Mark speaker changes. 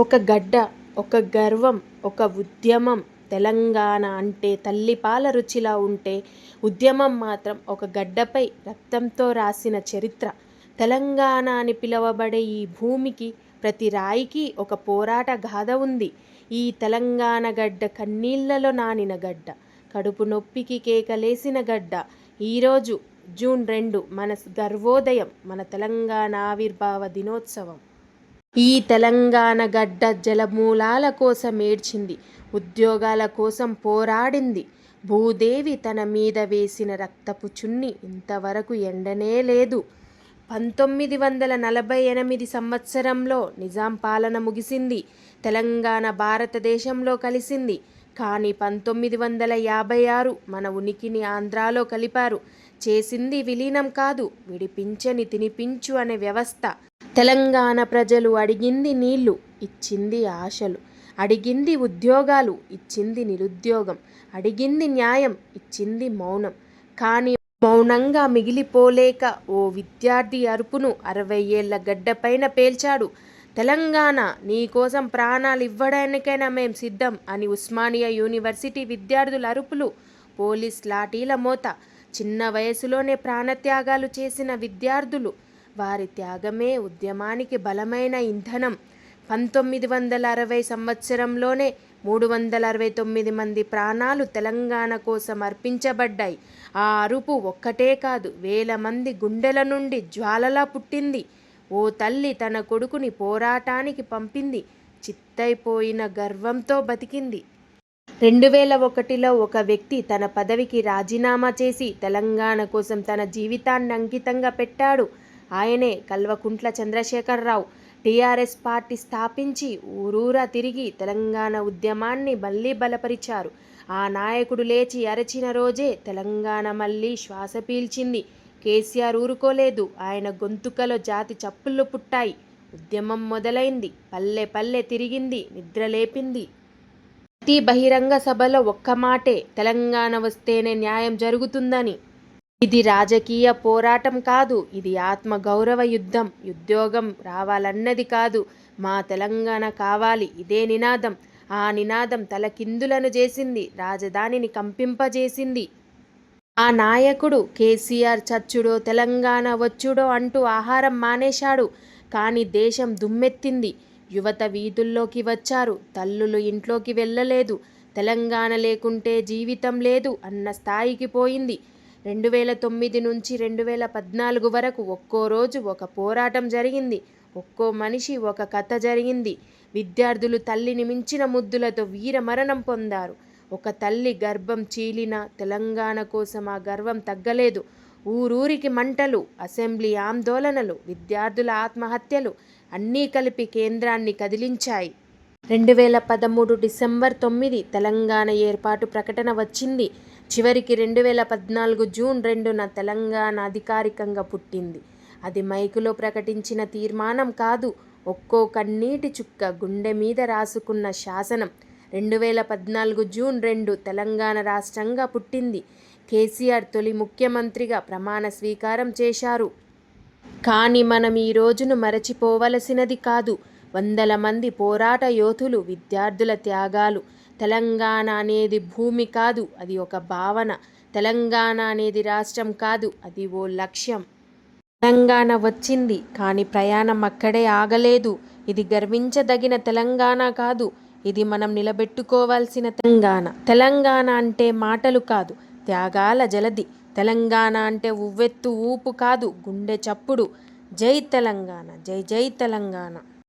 Speaker 1: ఒక గడ్డ ఒక గర్వం ఒక ఉద్యమం. తెలంగాణ అంటే తల్లిపాల రుచిలా ఉంటే ఉద్యమం మాత్రం ఒక గడ్డపై రక్తంతో రాసిన చరిత్ర. తెలంగాణ అని పిలువబడే ఈ భూమికి ప్రతి రాయికి ఒక పోరాట గాథ ఉంది. ఈ తెలంగాణ గడ్డ కన్నీళ్ళలో నానిన గడ్డ కడుపు నొప్పికి కేకలేసిన గడ్డ. ఈరోజు జూన్ రెండు మన గర్వోదయం మన తెలంగాణ ఆవిర్భావ దినోత్సవం. ఈ తెలంగాణ గడ్డ జలమూలాల కోసం ఏడ్చింది ఉద్యోగాల కోసం పోరాడింది. భూదేవి తన మీద వేసిన రక్తపు చున్ని ఇంతవరకు ఎండనే లేదు. పంతొమ్మిది వందల నలభై ఎనిమిది సంవత్సరంలో నిజాం పాలన ముగిసింది తెలంగాణ భారతదేశంలో కలిసింది. కానీ పంతొమ్మిది వందల యాభై ఆరు మన ఉనికిని ఆంధ్రాలో కలిపారు. చేసింది విలీనం కాదు విడిపించని తినిపించు అనే వ్యవస్థ. తెలంగాణ ప్రజలు అడిగింది నీళ్ళు ఇచ్చింది ఆశలు. అడిగింది ఉద్యోగాలు ఇచ్చింది నిరుద్యోగం. అడిగింది న్యాయం ఇచ్చింది మౌనం. కానీ మౌనంగా మిగిలిపోలేక ఓ విద్యార్థి అరుపును అరవై ఏళ్ళ గడ్డపైన పేల్చాడు. తెలంగాణ నీకోసం ప్రాణాలు ఇవ్వడానికైనా మేం సిద్ధం అని ఉస్మానియా యూనివర్సిటీ విద్యార్థుల అరుపులు. పోలీస్ లాఠీల మోత. చిన్న వయసులోనే ప్రాణత్యాగాలు చేసిన విద్యార్థులు. వారి త్యాగమే ఉద్యమానికి బలమైన ఇంధనం. పంతొమ్మిది వందల అరవై సంవత్సరంలోనే మూడు వందల అరవై తొమ్మిది మంది ప్రాణాలు తెలంగాణ కోసం అర్పించబడ్డాయి. ఆ అరుపు ఒక్కటే కాదు వేల మంది గుండెల నుండి జ్వాలలా పుట్టింది. ఓ తల్లి తన కొడుకుని పోరాటానికి పంపింది. చిత్తైపోయిన గర్వంతో బతికింది. రెండు వేల ఒకటిలో ఒక వ్యక్తి తన పదవికి రాజీనామా చేసి తెలంగాణ కోసం తన జీవితాన్ని అంకితంగా పెట్టాడు. ఆయనే కల్వకుంట్ల చంద్రశేఖరరావు. టీఆర్ఎస్ పార్టీ స్థాపించి ఊరూరా తిరిగి తెలంగాణ ఉద్యమాన్ని మళ్ళీ బలపరిచారు. ఆ నాయకుడు లేచి అరచిన రోజే తెలంగాణ మళ్ళీ శ్వాస పీల్చింది. కేసీఆర్ ఊరుకోలేదు. ఆయన గొంతుకలో జాతి చప్పుళ్ళు పుట్టాయి. ఉద్యమం మొదలైంది. పల్లె పల్లె తిరిగింది. నిద్రలేపింది ప్రతి బహిరంగ సభలో ఒక్క మాటే. తెలంగాణ వస్తేనే న్యాయం జరుగుతుందని ఇది రాజకీయ పోరాటం కాదు ఇది ఆత్మ గౌరవ యుద్ధం. ఉద్యోగం రావాలన్నది కాదు మా తెలంగాణ కావాలి ఇదే నినాదం. ఆ నినాదం తలకిందులను చేసింది రాజధానిని కంపింపజేసింది. ఆ నాయకుడు కేసీఆర్ చచ్చుడో తెలంగాణ వచ్చుడో అంటూ ఆహారం మానేశాడు. కానీ దేశం దుమ్మెత్తింది. యువత వీధుల్లోకి వచ్చారు తల్లులు ఇంట్లోకి వెళ్ళలేదు. తెలంగాణ లేకుంటే జీవితం లేదు అన్న స్థాయికి పోయింది. రెండు వేల తొమ్మిది నుంచి రెండు వేల పద్నాలుగు వరకు ఒక్కో రోజు ఒక పోరాటం జరిగింది. ఒక్కో మనిషి ఒక కథ జరిగింది. విద్యార్థులు తల్లిని మించిన ముద్దులతో వీరమరణం పొందారు. ఒక తల్లి గర్భం చీలిన తెలంగాణ కోసం ఆ గర్వం తగ్గలేదు. ఊరూరికి మంటలు అసెంబ్లీ ఆందోళనలు విద్యార్థుల ఆత్మహత్యలు అన్నీ కలిపి కేంద్రాన్ని కదిలించాయి. రెండు వేల పదమూడు డిసెంబర్ తొమ్మిది తెలంగాణ ఏర్పాటు ప్రకటన వచ్చింది. చివరికి రెండు వేల పద్నాలుగు జూన్ రెండున తెలంగాణ అధికారికంగా పుట్టింది. అది మైకులో ప్రకటించిన తీర్మానం కాదు ఒక్కో కన్నీటి చుక్క గుండె మీద రాసుకున్న శాసనం. రెండు వేల పద్నాలుగు జూన్ రెండు తెలంగాణ రాష్ట్రంగా పుట్టింది. కేసీఆర్ తొలి ముఖ్యమంత్రిగా ప్రమాణ స్వీకారం చేశారు. కానీ మనం ఈ రోజును మరచిపోవలసినది కాదు. వందల మంది పోరాట యోధులు విద్యార్థుల త్యాగాలు తెలంగాణ అనేది భూమి కాదు అది ఒక భావన. తెలంగాణ అనేది రాష్ట్రం కాదు అది ఓ లక్ష్యం. తెలంగాణ వచ్చింది కానీ ప్రయాణం అక్కడే ఆగలేదు. ఇది గర్వించదగిన తెలంగాణ కాదు ఇది మనం నిలబెట్టుకోవాల్సిన తెలంగాణ. తెలంగాణ అంటే మాటలు కాదు త్యాగాల జలది. తెలంగాణ అంటే ఉవ్వెత్తు ఊపు కాదు గుండె చప్పుడు. జై తెలంగాణ జై జై తెలంగాణ.